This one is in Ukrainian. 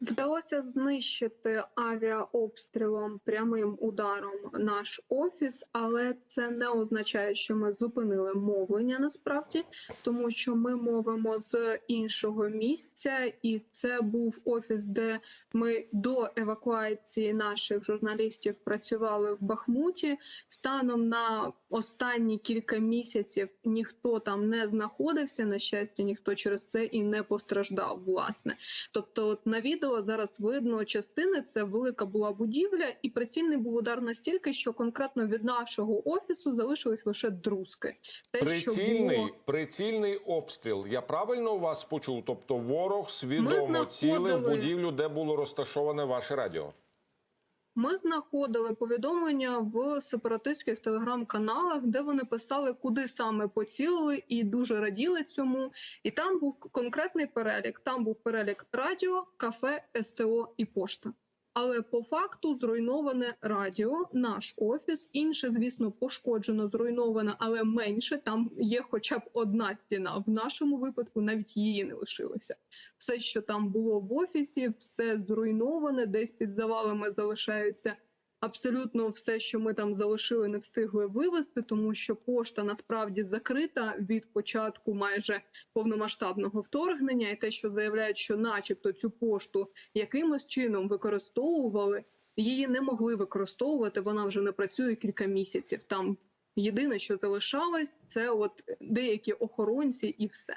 Вдалося знищити авіаобстрілом прямим ударом наш офіс, але це не означає, що ми зупинили мовлення насправді, тому що ми мовимо з іншого місця, і це був офіс, де ми до евакуації наших журналістів працювали в Бахмуті. Станом на останні кілька місяців ніхто там не знаходився. На щастя, ніхто через це і не постраждав. Власне, тобто, от на відео зараз видно частини. Це велика була будівля, і прицільний був удар настільки, що конкретно від нашого офісу залишились лише друзки. Те, що Прицільний, було прицільний обстріл. Я правильно вас почув? Тобто ворог свідомо знаходили- цілив будівлю, де було розташоване ваше радіо. Ми знаходили повідомлення в сепаратистських телеграм-каналах, де вони писали, куди саме поцілили, і дуже раділи цьому. І там був конкретний перелік. Там був перелік радіо, кафе, СТО і пошта. Але по факту зруйноване радіо, наш офіс. Інше, звісно, пошкоджено, зруйноване, але менше. Там є хоча б одна стіна. В нашому випадку навіть її не лишилося. Все, що там було в офісі, все зруйноване, десь під завалами залишаються. Абсолютно все, що ми там залишили, не встигли вивезти, тому що пошта насправді закрита від початку майже повномасштабного вторгнення, і те, що заявляють, що, начебто, цю пошту якимось чином використовували, її не могли використовувати. Вона вже не працює кілька місяців. Там єдине, що залишалось, це от деякі охоронці, і все.